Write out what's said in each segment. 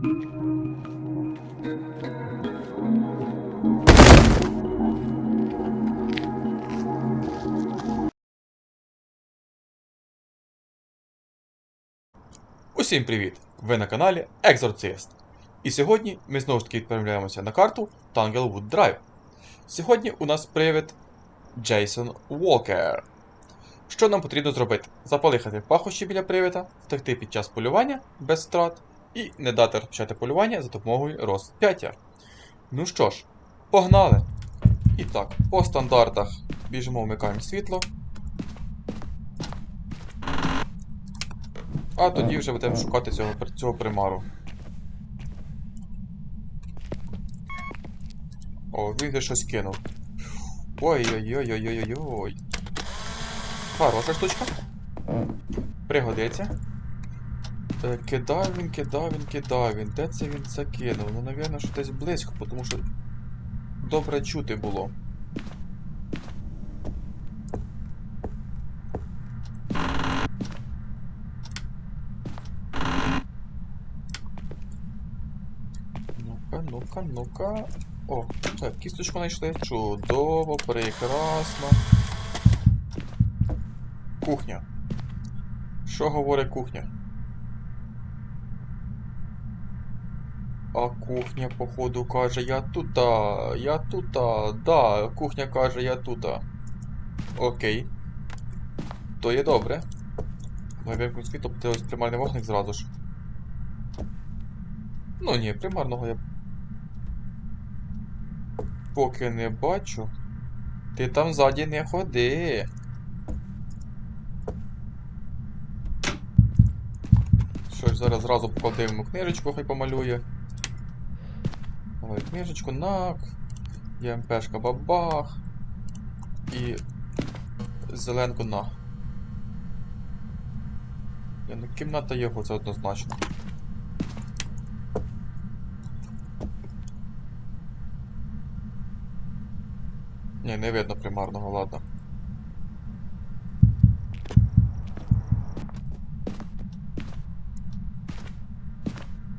Усім привіт! Ви на каналі Екзорцист. І сьогодні ми знову ж таки відправляємося на карту Tanglewood Drive. Сьогодні у нас привид Джейсон Уокер. Що нам потрібно зробити? Запалихати пахощі біля привида, втекти під час полювання без страт і не дати розпочати полювання за допомогою розп'яття. Ну що ж, погнали! І так, по стандартах біжимо, вмикаємо світло. А тоді вже будемо шукати цього, цього примару. О, він щось кинув. Ой-ой-ой-ой-ой-ой. Хороша штучка. Пригодиться. Е, кидав він, кидав він, кидав він. Де це він це кинув? Ну, напевно, що десь близько, тому що добре чути було. Ну-ка, ну-ка, ну-ка. О, так, кісточку знайшли. Чудово, прекрасно. Кухня. Що говорить кухня? А кухня, походу, каже, я тута, я тута, да, кухня каже, я тута. Окей. То є добре. Навірно, світло, буде ось примарний вогник зразу ж. Ну ні, примарного я поки не бачу. Ти там ззаді не ходи. Що ж, зараз зразу покладемо книжечку, хай помалює. Давай книжечку, нак. ЄМПшка бабах. І зеленку на. Я, ну, кімната його, це однозначно. Ні, не видно примарного, ладно.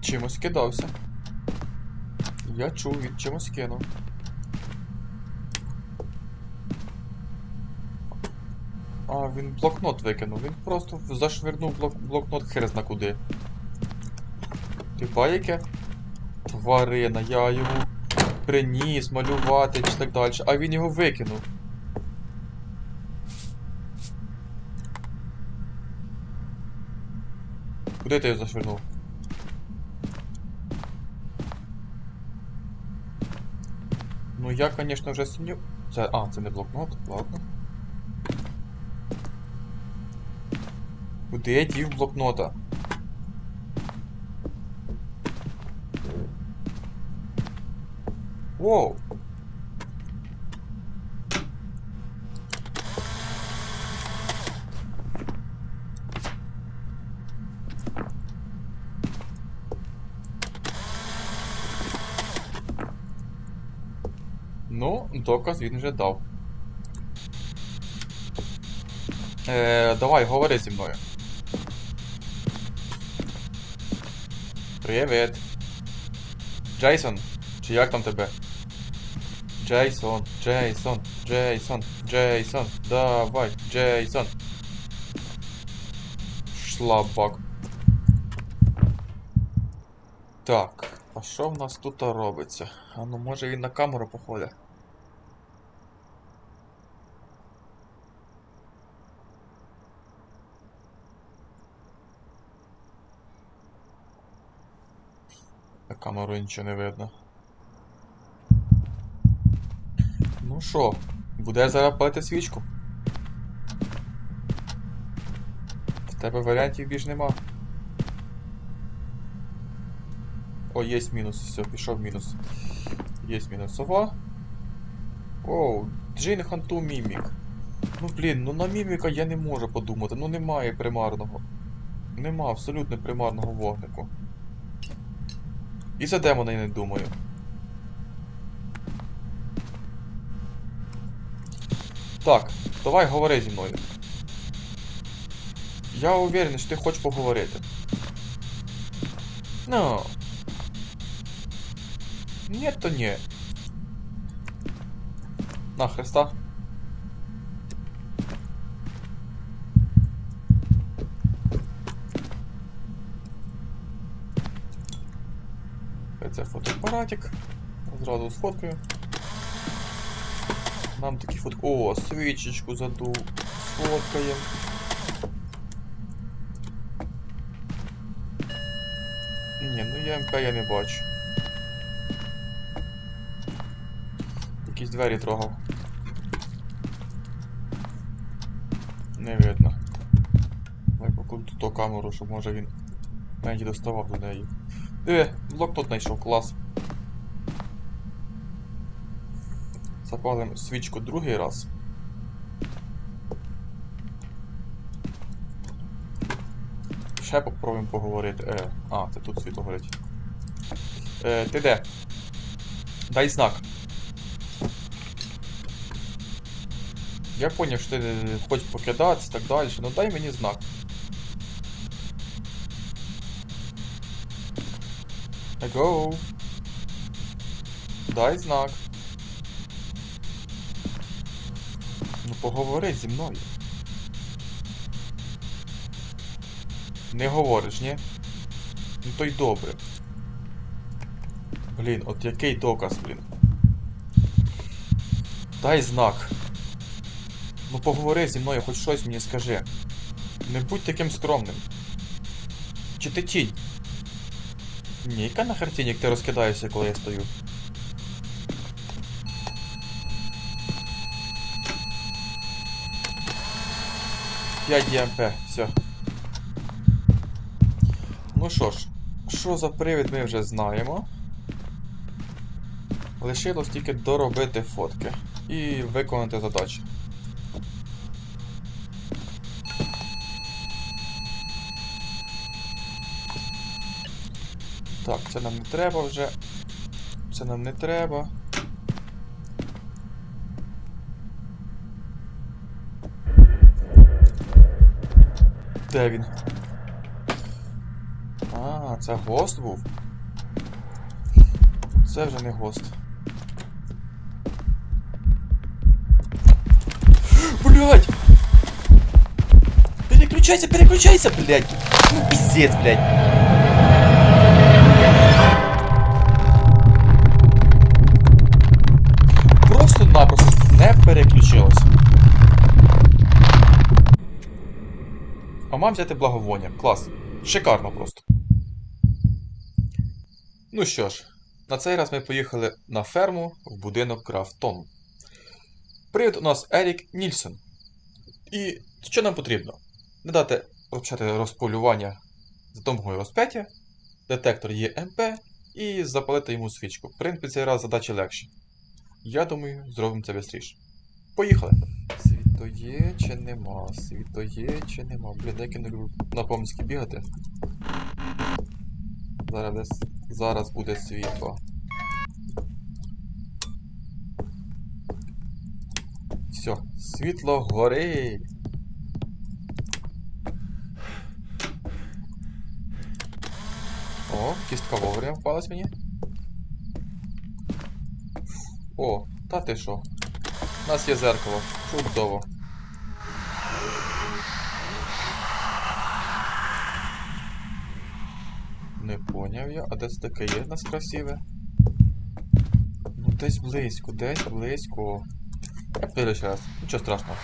Чимось кидався. Я чув, він чимось кинув. А, він блокнот викинув. Він просто зашвирнув блок блокнот хрезна куди. Ти яке? Тварина, я його приніс малювати чи так далі, а він його викинув. Куди ти його зашвирнув? Ну я, конечно, вже сумнів... Це... А, це блокнот, ладно. Куди я дів блокнота? Воу! Ну, доказ він вже дав. Е, давай, говори зі мною. Привіт. Джейсон, чи як там тебе? Джейсон, Джейсон, Джейсон, Джейсон, давай, Джейсон. Шлабак. Так, а що в нас тут робиться? А ну може він на камеру походить? На камеру нічого не видно. Ну що, буде зараз палити свічку? В тебе варіантів більш нема. О, є мінус, все, пішов мінус. Є мінус. Сова. Оу, Джейн Ханту Мімік. Ну блін, ну на міміка я не можу подумати, ну немає примарного. Нема абсолютно примарного вогнику. І за демона я не думаю. Так, давай говори зі мною. Я уверений, що ти хочеш поговорити. Ну, Ні, то ні. На Христа. Це фотоапаратик. Зразу сфоткаю. Нам такі фотки. О, свічечку задув. Сфоткаємо. Ні, ну я МП я не бачу. Якісь двері трогав. Не видно. Дай покладу ту камеру, щоб може він навіть доставав до неї. Е, блок тут знайшов, клас. Запалимо свічку другий раз. Ще попробуємо поговорити. Е, а, це тут світло горить. Е, ти де? Дай знак. Я поняв, що ти хочеш покидатися і так далі, ну дай мені знак. Go. Дай знак. Ну поговори зі мною. Не говориш, ні? Ну то й добре. Блін, от який доказ, блін. Дай знак. Ну поговори зі мною, хоч щось мені скажи. Не будь таким скромним. Чи ти тінь? Ні, яка нахер тінь, як ти розкидаєшся, коли я стою. П'ять ДМП, все. Ну що ж, що за привід ми вже знаємо. Лишилось тільки доробити фотки і виконати задачі. Так, це нам не треба вже. Це нам не треба. Де він? А, це гост був. Це вже не гост. Блять! Переключайся, переключайся, блять! Ну пиздец, блять! А мав взяти благовоння. Клас. Шикарно просто. Ну що ж, на цей раз ми поїхали на ферму в будинок Крафтон. Привід у нас Ерік Нільсон. І що нам потрібно? Надати почати розполювання за допомогою розп'яття, детектор ЄМП і запалити йому свічку. В принципі, цей раз задачі легші. Я думаю, зробимо це швидше. Поїхали! Світло є чи нема? Світло є чи нема? Блін, як я не люблю на поміськи бігати. Зараз, зараз буде світло. Все, світло горить. О, кістка вовремя впалась мені. О, та ти що? У нас є зеркало. Чудово. Не поняв я, а де це таке є в нас красиве? Ну десь близько, десь близько. Я піду ще раз, нічого страшного.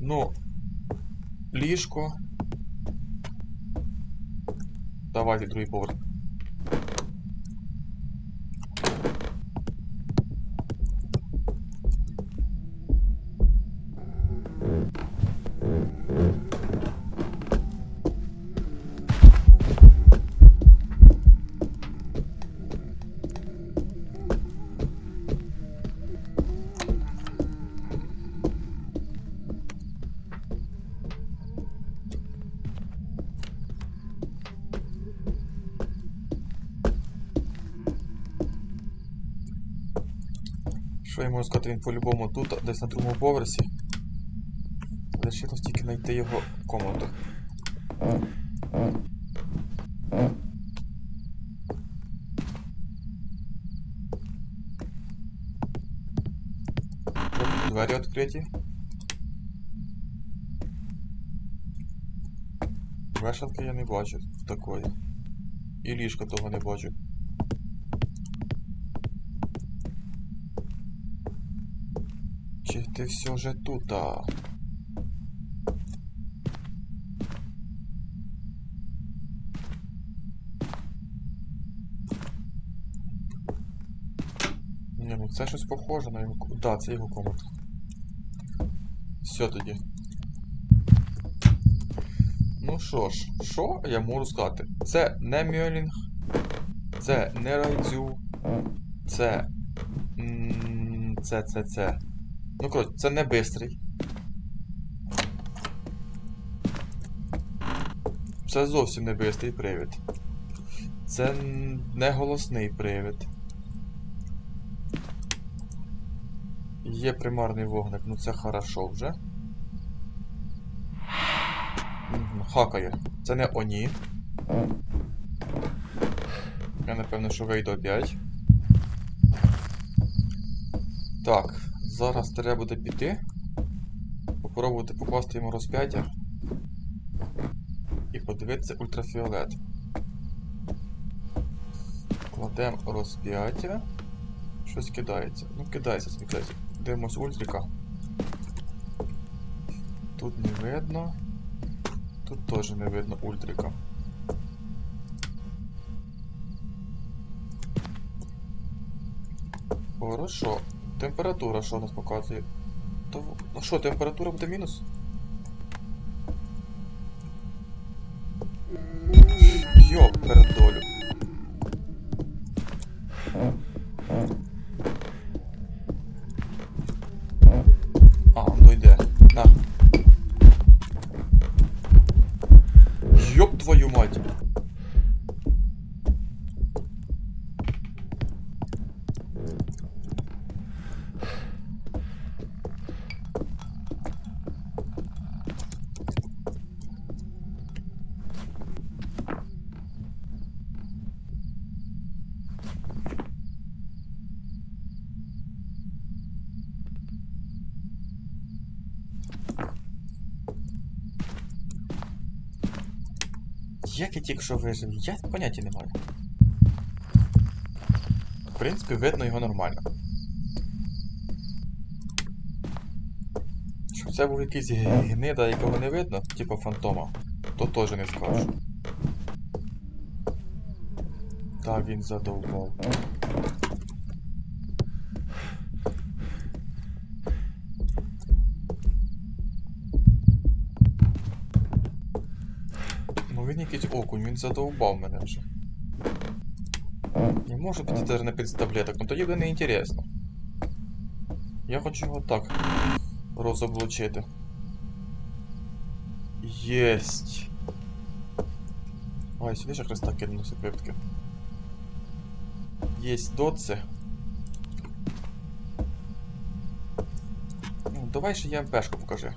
Ну, ліжко. Давайте другий поверх. Що я можу сказати, він по-любому тут, десь на другому поверсі. Лишилось тільки знайти його комнату. Двері відкриті. Вешалки я не бачу такої. І ліжка того не бачу. Ти все вже тут? А? Ні, ну це щось похоже на його. Да, це його комната. Все тоді. Ну що ж, що я можу сказати? Це не Мьолінг, це не Райдзю, це. Це, це, це. Ну, коротше, це не бистрий. Це зовсім не бистрий привід. Це не голосний привід. Є примарний вогник, ну це хорошо вже. Хакає. Це не Оні. Я напевно, що вийду опять. Так, зараз треба буде піти. Попробувати покласти йому розп'яття. І подивитися ультрафіолет. Кладемо розп'яття. Щось кидається. Ну, кидається, кидається. Дивимось ультрика. Тут не видно. Тут теж не видно ультрика. Хорошо. Температура що у нас показує? То, ну що, температура буде мінус? Йоп, передолю. А, ну йде. На. Йоп твою мать. Як я тільки що вижив? Я поняття не маю. В принципі, видно його нормально. Щоб це був якийсь гнида, якого не видно, типу фантома, то теж не скажу. Так, він задовбав. Він якийсь окунь, він задовбав мене вже. Не можу піти теж на підстаблеток, ну тоді буде не інтересно. Я хочу його так розоблучити. Єсть. Ой, сюди ще хреста кинулися пипки. Єсть доци. Ну, давай ще я МПшку покажи.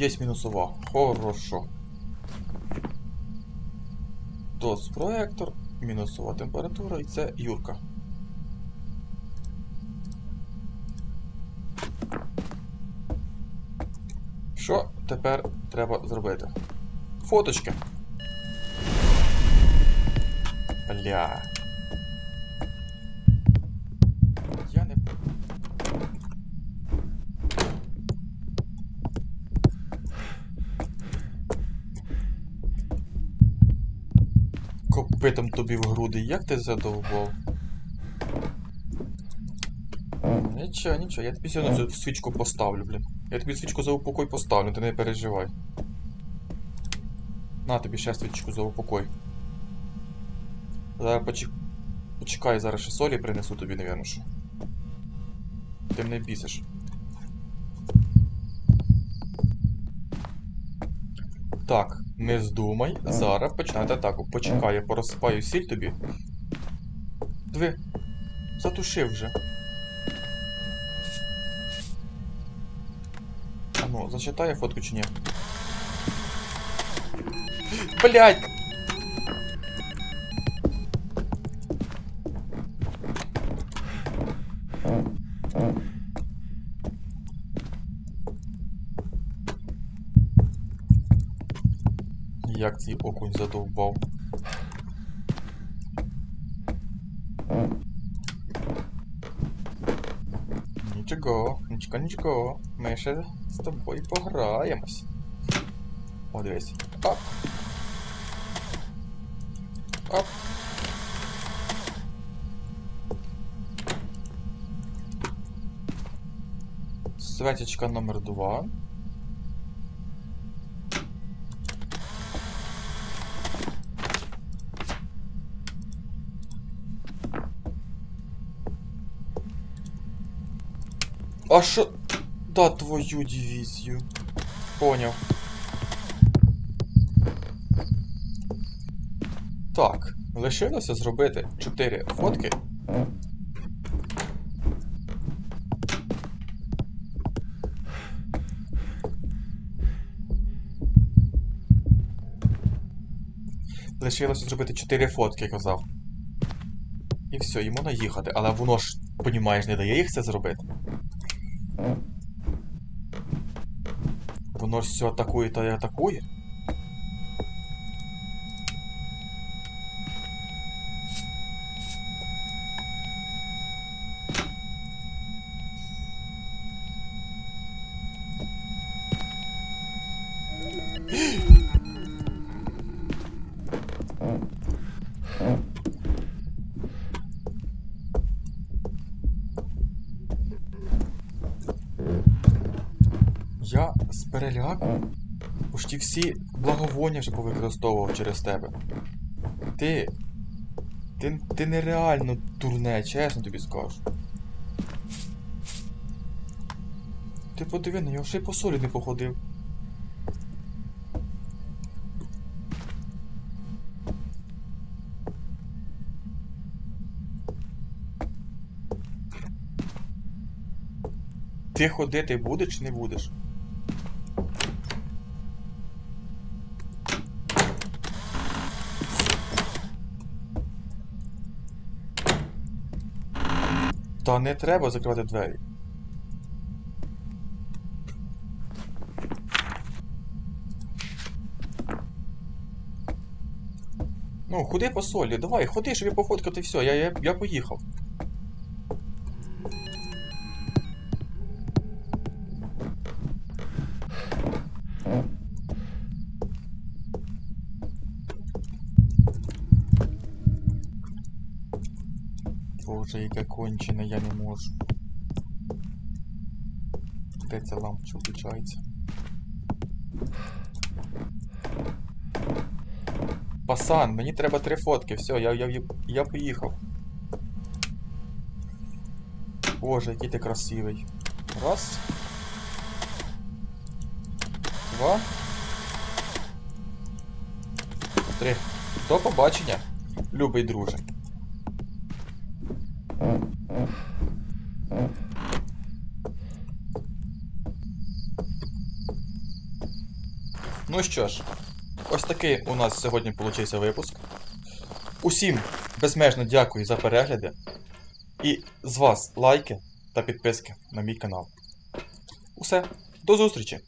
Есть мінусова. Хорошо. Дос проектор, мінусова температура і це Юрка. Що тепер треба зробити? Фоточки. Бля. Я не Копитом тобі в груди, як ти задовбав? Нічого, нічого, я тобі сьогодні цю свічку поставлю, блін. Я тобі свічку за упокой поставлю, ти не переживай. На тобі ще свічку за упокой. Зараз почек... почекай, зараз ще солі принесу тобі, навірно, що. Ти мене бісиш. Так, не здумай. Зараз починати атаку. Почекай, я порозсипаю сіль тобі. Диви. Затушив вже. А ну, зачитає фотку чи ні? Блять! Як окунь задовбав. Нічого, нічого, нічого. Ми ще з тобою пограємось. О. Оп. Оп. Светочка номер два. А що? Да твою дивізію. Поняв. Так, лишилося зробити 4 фотки. Лишилося зробити 4 фотки, казав. І все, йому наїхати, але воно ж, понімаєш, не дає їх це зробити. Воно все атакує та й атакує. Переляку почти всі благовоння вже повикористовував через тебе. Ти. Ти, ти нереально дурне, чесно тобі скажу. Ти подиви на нього, ще й по солі не походив. Ти ходити будеш чи не будеш? Та не треба закривати двері. Ну, ходи по солі, давай, ходи, щоб я пофоткати все, я, я, я поїхав. Боже, яке кончене, я не можу. Де ця лампочка включається? Пасан, мені треба три фотки, все, я, я, я, поїхав. Боже, який ти красивий. Раз. Два. Три. До побачення, любий друже. Ну що ж, ось такий у нас сьогодні получився випуск. Усім безмежно дякую за перегляди. І з вас лайки та підписки на мій канал. Усе, до зустрічі!